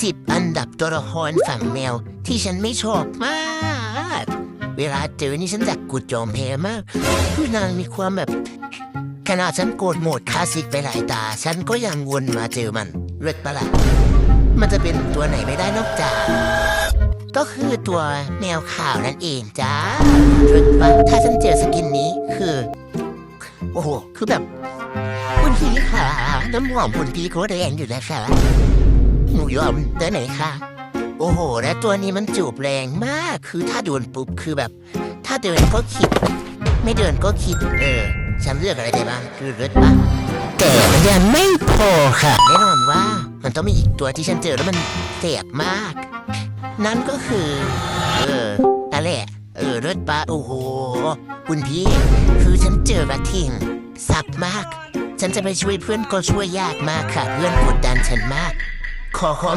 สิบอันดับตัวละครฝั่งแมวที่ฉันไม่ชอบมาก เวลาเจอนี่ฉันอยากกุดจอมแพมากผู้นางมีความแบบขนาดฉันโกรธโหมดคลาสสิกไปหลายตา ฉันก็ยังวนมาเจอมันเลิศปะล่ะมันจะเป็นตัวไหนไม่ได้นอกจาก ก็คือตัวแมวขาวนั่นเองจ้าเลิศปะถ้าฉันเจอสกินนี้คือ โอ้โห คือแบบคุณพี่ค่ะน้ำหอมคุณพี่เขาแรงอยู่นะคะหนู ยอมได้ไหนคะโอ้โห และตัวนี้มันจูบแรงมาก คือถ้าโดนปุ๊บคือแบบ ถ้าเดินก็คิด ไม่เดินก็คิด เออ ฉันเลือกอะไรได้บ้าง คือรถปะแต่มันยังไม่พอค่ะ แน่นอนว่ามันต้องมีอีกตัวที่ฉันเจอแล้วมันเสียบมาก นั่นก็คือ เออนั่นแหละ เออรถปะโอ้โห คุณพี่ คือฉันเจอกระทิง สับมาก ฉันจะไปช่วยเพื่อนก็ช่วยยากมากค่ะ เพื่อนกดดันฉันมาก ขอความ